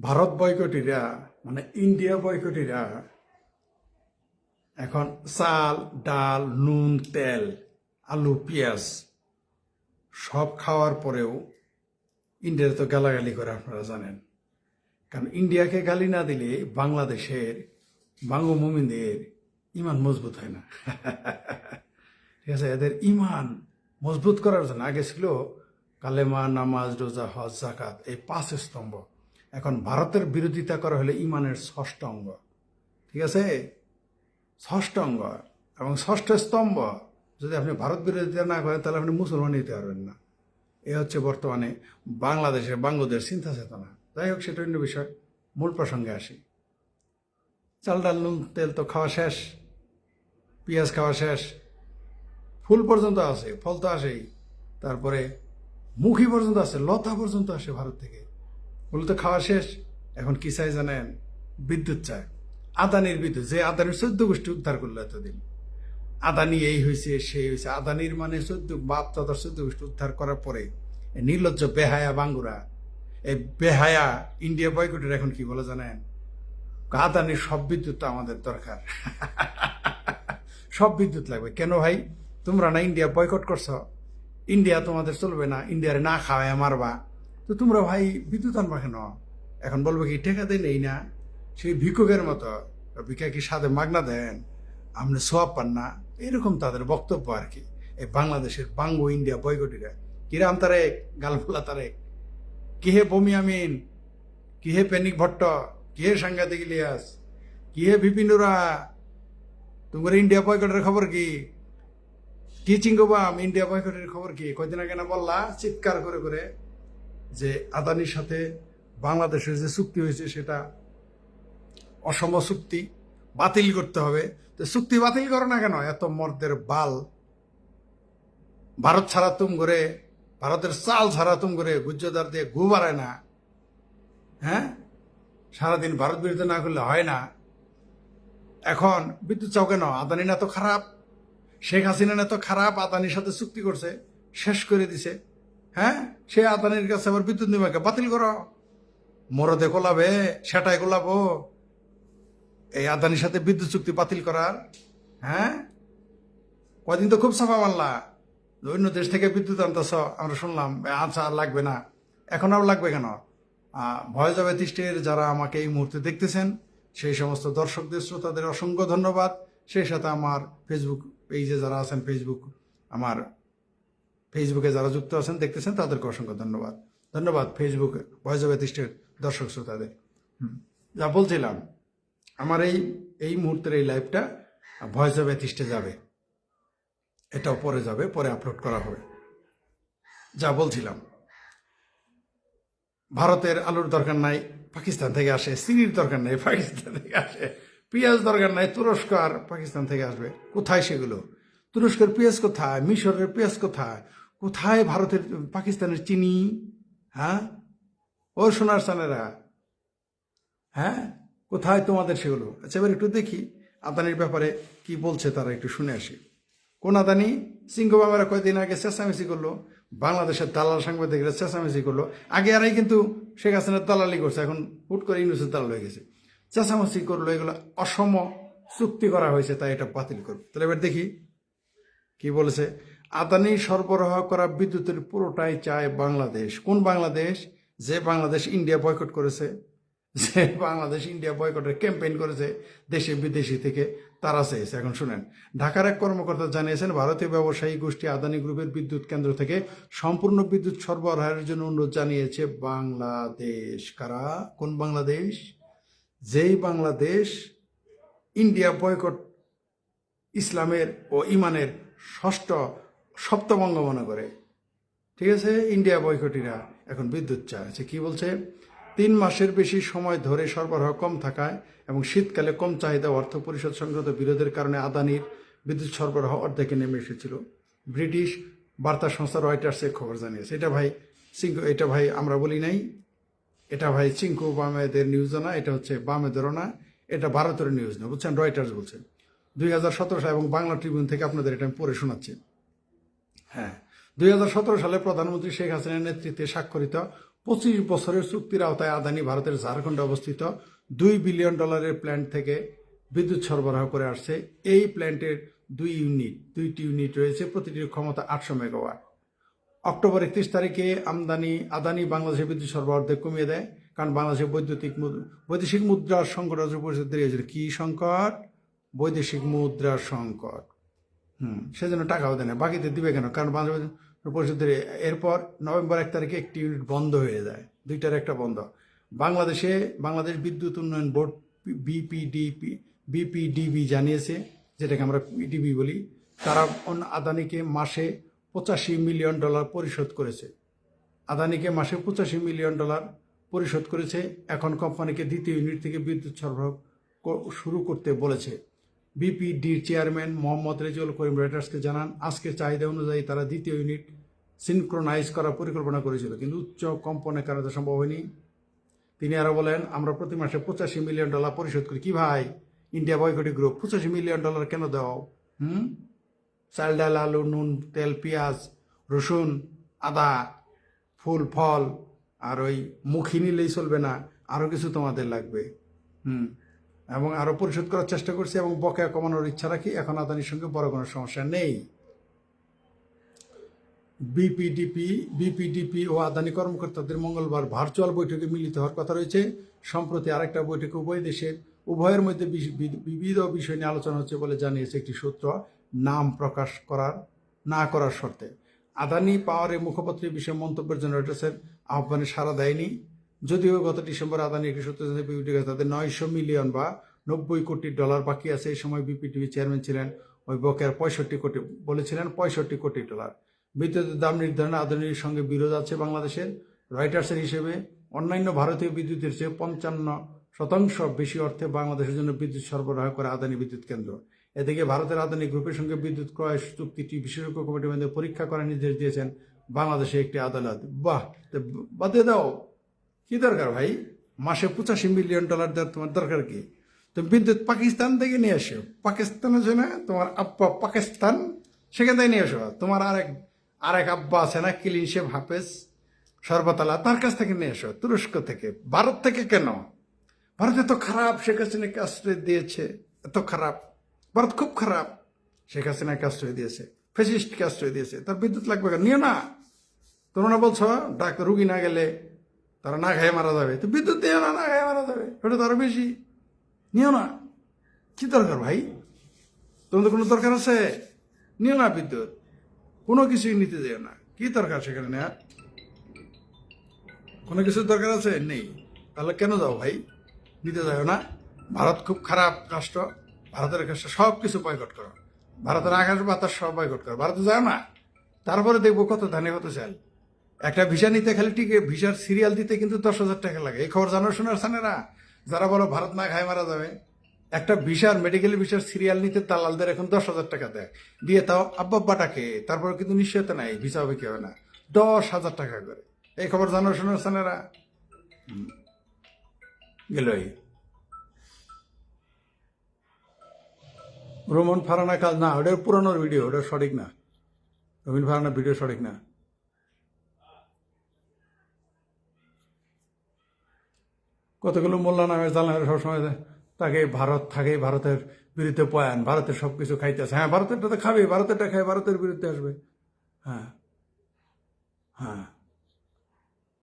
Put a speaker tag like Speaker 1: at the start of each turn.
Speaker 1: ভারত বয়কটিরা মানে ইন্ডিয়া বয়কটিরা, এখন চাল, ডাল, নুন, তেল, আলু, পেঁয়াজ সব খাওয়ার পরেও ইন্ডিয়াতে তো গালাগালি করে আপনারা জানেন। কারণ ইন্ডিয়াকে গালি না দিলে বাংলাদেশের বাঙ্গ বাঙ্গমমিনদের ইমান মজবুত হয় না। ঠিক আছে, এদের ইমান মজবুত করার জন্য আগে ছিল কালেমা, নামাজ, রোজা, হজ জাকাত এই পাঁচ স্তম্ভ। এখন ভারতের বিরোধিতা করা হলে ইমানের ষষ্ঠ অঙ্গ। ঠিক আছে? ষষ্ঠ অঙ্গ এবং ষষ্ঠ স্তম্ভ। যদি আপনি ভারত বিরোধিতা না করেন, তাহলে আপনি মুসলমান নিতে পারবেন না। এ হচ্ছে বর্তমানে বাংলাদেশের, বাঙ্গদের চিন্তা চেতনা যাই হোক, সেটা অন্য বিষয়। মূল প্রসঙ্গে আসি। চাল, ডাল, নুন, তেল তো খাওয়া শেষ। পেঁয়াজ খাওয়া শেষ। ফুল পর্যন্ত আসে ফল তো আসেই। তারপরে মুখী পর্যন্ত আসে লতা পর্যন্ত আসে ভারত থেকে। ফুল তো খাওয়া শেষ। এখন কি চাই জানেন? বিদ্যুৎ চায় আদানির বিদ্যুৎ, যে আদানির চোদ্দ গোষ্ঠী উদ্ধার করল এতদিন। আদানি এই হয়েছে সেই হয়েছে আদানির মানে চোদ্দ, বাপ দাদার চোদ্দ গোষ্ঠী উদ্ধার করার পরে নির্লজ্জ বেহায়া বাঙ্গুরা, এই বেহায়া ইন্ডিয়া বয়কটের এখন কি বলে জানেন? আদানির সব বিদ্যুৎ আমাদের দরকার। সব বিদ্যুৎ লাগবে। কেন ভাই? তোমরা না ইন্ডিয়া বয়কট করছ। ইন্ডিয়া তোমাদের চলবে না। ইন্ডিয়ারে না খাওয়ায় মারবা। তো তোমরা ভাই বিদ্যুৎ আনবা কেন? এখন বলব কি, টেকা দেয় নেই না। সেই ভিক্ষুকের মতো ভিক্ষা কি সাথে মাগনা দেন? আপনি সোয়াব পান না। এরকম তাদের বক্তব্য আর কি। এই বাংলাদেশের বাঙ্গো ইন্ডিয়া বয়কটিরা। কিরাম তারে গালফুলা তারে কি হে বমি আমিন? কি হে পেনিক ভট্ট? কি হে সাংঘাতিক ইলিয়াস? কি হে বিপিনুরা তোমার ইন্ডিয়া বয়কটের খবর কি? কি চিঙ্গবাম ইন্ডিয়া বয়কটের খবর কি? কয়দিন আগে না বললা? চিৎকার করে করে। যে আদানির সাথে বাংলাদেশের যে চুক্তি হয়েছে সেটা অসম চুক্তি বাতিল করতে হবে। তো চুক্তি বাতিল করো না কেন? এত মর্দের বাল। ভারত ছাড়া তুম করে ভারতের চাল ছাড়া তুম করে গুজ্জদার দিয়ে ঘু বাড়ায় না। হ্যাঁ? সারাদিন ভারত বিরুদ্ধে না করলে হয় না। এখন বিদ্যুৎ চাও কেন? আদানি না তো খারাপ। শেখ হাসিনা না তো খারাপ। আদানির সাথে চুক্তি করছে। শেষ করে দিছে। হ্যাঁ? সে আদানির কাছে আবার বিদ্যুৎ নিবাকে, বাতিল করো। মরদে কোলাবে সেটাই কোলাবো এই আদানির সাথে বিদ্যুৎ চুক্তি বাতিল করার হ্যাঁ? কদিন তো খুব সাফা মারলা। অন্য দেশ থেকে বিদ্যুৎ আনতেছ, আমরা শুনলাম আচ্ছা লাগবে না। এখন আর লাগবে কেন? ভয় যাবে তিষ্টের যারা আমাকে এই মুহূর্তে দেখতেছেন, সেই সমস্ত দর্শকদের, শ্রোতাদের অসংখ্য ধন্যবাদ। সেই সাথে আমার ফেসবুক পেজে যারা আছেন ফেসবুক আমার ফেসবুকে যারা যুক্ত আছেন, দেখতেছেন, তাদেরকে অসংখ্য ধন্যবাদ। ধন্যবাদ ফেসবুক ভয়েস অফ এথিস্টের দর্শক শ্রোতাদের। যা বলছিলাম, আমার এই এই মুহূর্তের এই লাইভটা ভয়েস অফ এথিস্টে যাবে। এটাও পরে যাবে, পরে আপলোড করা হবে। যা বলছিলাম, ভারতের আলুর দরকার নাই, পাকিস্তান থেকে আসে, চিনির দরকার নাই, পাকিস্তান থেকে আসে, পেঁয়াজ দরকার নাই, তুরস্ক আর পাকিস্তান থেকে আসবে। কোথায় সেগুলো? তুরস্কের পেঁয়াজ কোথায়? মিশরের পেঁয়াজ কোথায়? কোথায় ভারতের, পাকিস্তানের চিনি? হ্যাঁ? ও সোনার সানেরা। হ্যাঁ? কোথায় তোমাদের সেগুলো? আচ্ছা এবার একটু দেখি আদানির ব্যাপারে কি বলছে তারা একটু শুনে আসি। কোন আদানি? সিংহবামেরা কয়েকদিন আগে চেঁচামেচি করল। বাংলাদেশের দালাল সাংবাদিকরা চেঁচামেচি করল। আগে আরাই কিন্তু শেখ হাসিনার দালালি করছে, এখন হুট করে ইউনুসের দালাল হয়ে গেছে। চেঁচামেচি করল, এগুলো অসম চুক্তি করা হয়েছে, তাই এটা বাতিল করবে। তাহলে এবার দেখি কি বলেছে? আদানি সরবরাহ করা বিদ্যুতের পুরোটাই চায় বাংলাদেশ। কোন বাংলাদেশ? যে বাংলাদেশ ইন্ডিয়া বয়কট করেছে, যে বাংলাদেশ ইন্ডিয়া বয়কটের ক্যাম্পেইন করেছে দেশে বিদেশি থেকে, তারা চেয়েছে। এখন শুনেন, ঢাকার এক কর্মকর্তা জানিয়েছেন, ভারতীয় ব্যবসায়ী গোষ্ঠী আদানি গ্রুপের বিদ্যুৎ কেন্দ্র থেকে সম্পূর্ণ বিদ্যুৎ সরবরাহের জন্য অনুরোধ জানিয়েছে বাংলাদেশ। কারা? কোন বাংলাদেশ? যেই বাংলাদেশ ইন্ডিয়া বয়কট ইসলামের ও ইমানের ষষ্ঠ সপ্তমঙ্গ মনে করে। ঠিক আছে? ইন্ডিয়া বয়কটিরা এখন বিদ্যুৎ চাইছে কি বলছে? তিন মাসের বেশি সময় ধরে সরবরাহ কম থাকায় এবং শীতকালে কম চাহিদা অর্থ পরিষদ সংক্রান্ত বিরোধের কারণে আদানির বিদ্যুৎ সরবরাহ অর্ধেকে নেমে এসেছিল। ব্রিটিশ বার্তা সংস্থা রয়টার্স এর খবর জানিয়েছে। এটা ভাই সিংকু এটা ভাই আমরা বলি নাই। এটা ভাই চিঙ্কু বামেদের নিউজও না, এটা হচ্ছে বামেদেরও না, এটা ভারতের নিউজ না। বুঝছেন? রয়টার্স বলছে। দুই হাজার সতেরো সাল এবং বাংলা ট্রিবিউন থেকে আপনাদের এটা আমি পড়ে শোনাচ্ছি। হ্যাঁ। দুই হাজার সতেরো সালে প্রধানমন্ত্রী শেখ হাসিনার নেতৃত্বে স্বাক্ষরিত পঁচিশ বছরের চুক্তির আওতায় আদানি ভারতের ঝাড়খণ্ডে অবস্থিত দুই বিলিয়ন ডলারের প্ল্যান্ট থেকে বিদ্যুৎ সরবরাহ করে আসছে। এই প্ল্যান্টের দুই ইউনিট দুইটি ইউনিট রয়েছে প্রতিটির ক্ষমতা আটশো মেগাওয়াট। অক্টোবর একত্রিশ তারিখে আমদানি আদানি বাংলাদেশের বিদ্যুৎ সরবরাহ কমিয়ে দেয়। কারণ বাংলাদেশের বৈদ্যুতিক বৈদেশিক মুদ্রার সংকট রাজ্য পরিষদ দিয়েছিল কি সংকট? বৈদেশিক মুদ্রার সংকট। হুম, সেজন্য টাকাও দেয় না। বাকিতে দিবে কেন? কারণ বাংলাদেশ পরিষদের এরপর নভেম্বর এক তারিখে একটি ইউনিট বন্ধ হয়ে যায়। দুইটার একটা বন্ধ। বাংলাদেশে, বাংলাদেশ বিদ্যুৎ উন্নয়ন বোর্ড বিপিডিপি, বিপিডিবি জানিয়েছে, যেটাকে আমরা পিডিবি বলি, তারা অন্য আদানিকে মাসে পঁচাশি মিলিয়ন ডলার পরিশোধ করেছে। আদানিকে মাসে পঁচাশি মিলিয়ন ডলার পরিশোধ করেছে। এখন কোম্পানিকে দ্বিতীয় ইউনিট থেকে বিদ্যুৎ সরবরাহ শুরু করতে বলেছে। বিপিডির চেয়ারম্যান মোহাম্মদ রেজুল করিম রয়টার্সকে জানান আজকে চাহিদা অনুযায়ী তারা দ্বিতীয় ইউনিট সিনক্রোনাইজ করার পরিকল্পনা করেছিল, কিন্তু উচ্চ কম্পনের কারণে তা সম্ভব হয়নি। তিনি আরও বলেন, আমরা প্রতি মাসে পঁচাশি মিলিয়ন ডলার পরিশোধ করি। কি ভাই? ইন্ডিয়া বয়কটি গ্রুপ পঁচাশি মিলিয়ন ডলার কেন দাও? হুম? চাল, ডাল, আলু, নুন, তেল, পেঁয়াজ, রসুন, আদা, ফুল, ফল, আর ওই মুখি নিলেই চলবে না, আরও কিছু তোমাদের লাগবে। হুম? এবং আরও পরিশোধ করার চেষ্টা করছি এবং বকেয়া কমানোর ইচ্ছা রাখি। এখন আদানির সঙ্গে বড় কোনো সমস্যা নেই। বিপিডিপি বিপিডিপি ও আদানি কর্মকর্তাদের মঙ্গলবার ভার্চুয়াল বৈঠকে মিলিত হওয়ার কথা রয়েছে। সম্প্রতি আরেকটা বৈঠকে উভয় দেশের, উভয়ের মধ্যে বিবিধ বিষয় নিয়ে আলোচনা হচ্ছে বলে জানিয়েছে একটি সূত্র। নাম প্রকাশ করার, না করার শর্তে। আদানি পাওয়ারের মুখপাত্রের বিষয়ে মন্তব্যের জন্য রয়টার্সের আহ্বানে সাড়া দেয়নি। যদিও গত ডিসেম্বর আদানি সূত্র বিপিডিকে তাদের নয়শো মিলিয়ন বা নব্বই কোটি ডলার বাকি আছে। এই সময় বিপিটিভি চেয়ারম্যান ছিলেন, ওই বকেয়ার পঁয়ষট্টি কোটি বলেছিলেন, পঁয়ষট্টি কোটি ডলার। বিদ্যুতের দাম নির্ধারণে আদানির সঙ্গে বিরোধ আছে বাংলাদেশের। রয়টার্সের হিসেবে অন্যান্য ভারতীয় বিদ্যুতের চেয়ে পঞ্চান্ন শতাংশ বেশি অর্থে বাংলাদেশের জন্য বিদ্যুৎ সরবরাহ করে আদানি বিদ্যুৎ কেন্দ্র। এদিকে ভারতের আদানি গ্রুপের সঙ্গে বিদ্যুৎ ক্রয় চুক্তিটি বিশেষজ্ঞ কমিটির মধ্যে পরীক্ষা করার নির্দেশ দিয়েছেন বাংলাদেশে একটি আদালত। বাহ! বাদে দাও। কি দরকার ভাই? মাসে পঁচাশি মিলিয়ন ডলার দেওয়ার তোমার দরকার কি? তুমি বিদ্যুৎ পাকিস্তান থেকে নিয়ে আসো পাকিস্তান আছে না তোমার আব্বা পাকিস্তান, সেখান থেকে নিয়ে আসো তোমার আরেক আরেক আব্বা আছে না, ক্লিন শেফ হাফেজ, সর্বতলা, তার কাছ থেকে নিয়ে আসো তুরস্ক থেকে। ভারত থেকে কেন? ভারত এত খারাপ, শেখ হাসিনাকে আশ্রয় দিয়েছে। এত খারাপ। ভারত খুব খারাপ। শেখ হাসিনাকে আশ্রয় দিয়েছে। ফেসিস্টকে আশ্রয় দিয়েছে। তার বিদ্যুৎ লাগবে? নিও না। তোমরা বলছো, ডাক রুগী না গেলে তারা না খায় মারা যাবে। তো বিদ্যুৎ দিও না না খায় মারা যাবে। ওটা তো আরও বেশি। নিও না। কি দরকার ভাই? তোমাদের কোনো দরকার আছে? নিও না বিদ্যুৎ। কোনো কিছুই নিতে যেও না। কি দরকার সেখানে নেওয়ার কোনো কিছুর দরকার আছে? নেই। তাহলে কেন যাও ভাই? নিতে যাও না। ভারত খুব খারাপ রাষ্ট্র। ভারতের কাছে সব কিছু বয়কট করো। ভারতের আকাশ বাতাস সব বয়কট করো। ভারতে যাও না। তারপরে দেখব কত ধানে কত চাল। একটা ভিসা নিতে খালি টিকে, ভিসার সিরিয়াল দিতে কিন্তু দশ হাজার টাকা লাগে। এই খবর জানো শোনার সানেরা? যারা বলো ভারত না খায় মারা যাবে। একটা ভিসার মেডিকেল ভিসার সিরিয়াল নিতে দালালদের এখন দশ হাজার টাকা দেয়। দিয়ে তাও আব্বা আব্বাটাকে, তারপর কিন্তু নিশ্চয়তা নাই, ভিসা হবে কি হবে না? দশ হাজার টাকা করে। এই খবর জানো শোনার সানেরা? গেলই। রোমন ফারানা কাজ না, ওটা পুরানোর ভিডিও ওটা সঠিক না। রবিন ফারানা ভিডিও সঠিক না। কতগুলো মোল্লা নামে জানালে সবসময় তাকে ভারত থাকে, ভারতের বিরুদ্ধে পয়ান, ভারতের সব কিছু খাইতেছে। হ্যাঁ ভারতেরটা তো খাবে ভারতেরটা খায়, ভারতের বিরুদ্ধে আসবে। হ্যাঁ হ্যাঁ।